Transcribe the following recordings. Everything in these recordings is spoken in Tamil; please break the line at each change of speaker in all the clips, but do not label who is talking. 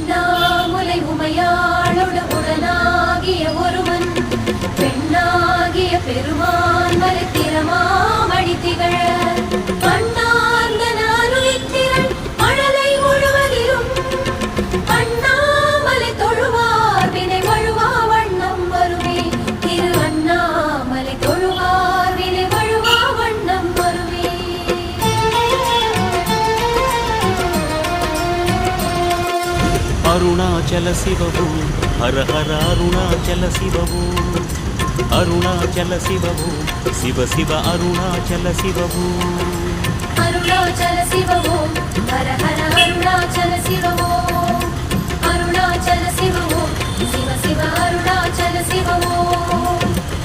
பெண்ணாமுலை உமையாளோடு உடனாகிய ஒருவன் பெண்ணாகிய பெருமாள் అరుణాచల శివవు హర హర అరుణాచల శివవు అరుణాచల శివవు శివ శివ
అరుణాచల శివవు అరుణాచల శివవు హర హర అరుణాచల శివవు అరుణాచల శివవు
శివ శివ అరుణాచల శివవు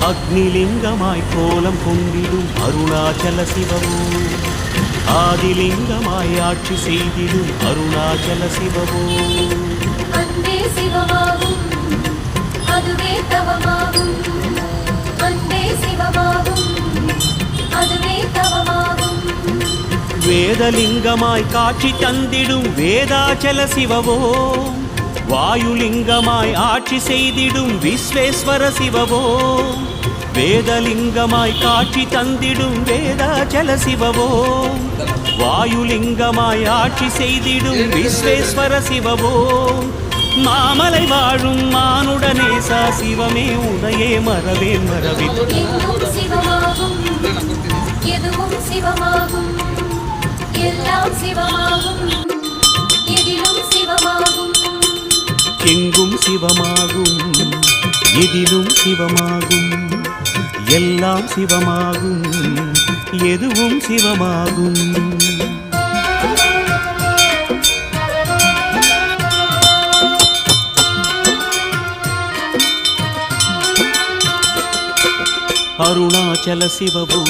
అగ్నిలింగమాయ్ కోలం అరుణాచల శివవు
வேதலிங்கமாய் காட்சி தந்திடும் வேதாச்சல சிவவோ? வாயுலிங்கமாய் ஆட்சி செய்திடும் விஸ்வேஸ்வர சிவவோ? வேதலிங்கமாய் காட்சி தந்திடும் வேதாச்சல சிவவோ? வாயுலிங்கமாய் ஆட்சி செய்திடும் விஸ்வேஸ்வர சிவவோ? மாமலை வாழும் மானுடனேசா சிவமே உனையே மறவேன் மறவேன்
எதுவும் சிவமாகும். எல்லாம் சிவமாகும். எதிலும் சிவமாகும்.
எங்கும் சிவமாகும். எதிலும் சிவமாகும். எல்லாம் சிவமாகும். எதுவும் சிவமாகும். அருணாச்சல சிவவு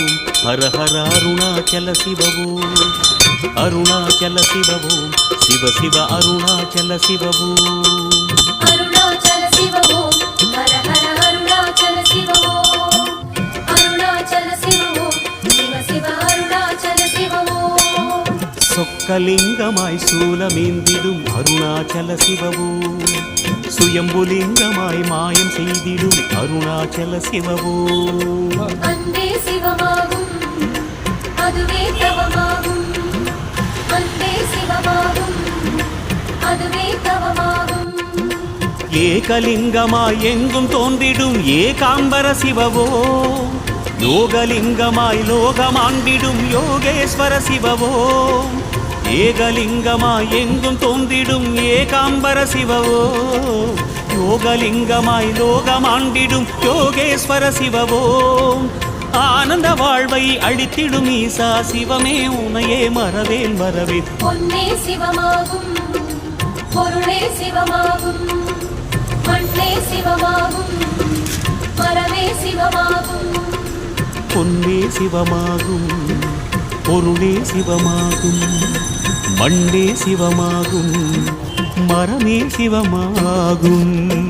ஹரஹர அருணாச்சல சிவவு அருணாச்சல சிவவு சிவ சிவ அருணாச்சல சிவவு
அருணாச்சல சிவவோ ஹர ஹர அருணாச்சல சிவவோ அருணாச்சல சிவவோ சிவ சிவ அருணாச்சல சிவவோ
சொக்கலிங்கமாய் சூலமேந்திடும் அருணாச்சல சிவவு சுயம்புலிங்கமாய் மாயம் செய்திடும் அருணாச்சல சிவவு ஏகலிங்கமாய் எங்கும் தோன்றிடும் ஏகாம்பர சிவவோ? யோகலிங்கமாய் லோகமாண்டிடும் யோகேஸ்வர சிவவோ? ஏகலிங்கமாய் எங்கும் தோன்றிடும் ஏகாம்பர சிவவோ? யோகலிங்கமாய் லோகமாண்டிடும் யோகேஸ்வர சிவவோ? ஆனந்த வாழ்வை அழித்திடும் ஈசா சிவமே உனையே மறவேன் வரவேன்
பொன்னே சிவமாகும் பொருளே சிவமாகும். மண்ணே சிவமாகும் மரமே சிவமாகும்.
பொன்னே சிவமாகும் பொருளே சிவமாகும் மண்ணே சிவமாகும் மரமே சிவமாகும்.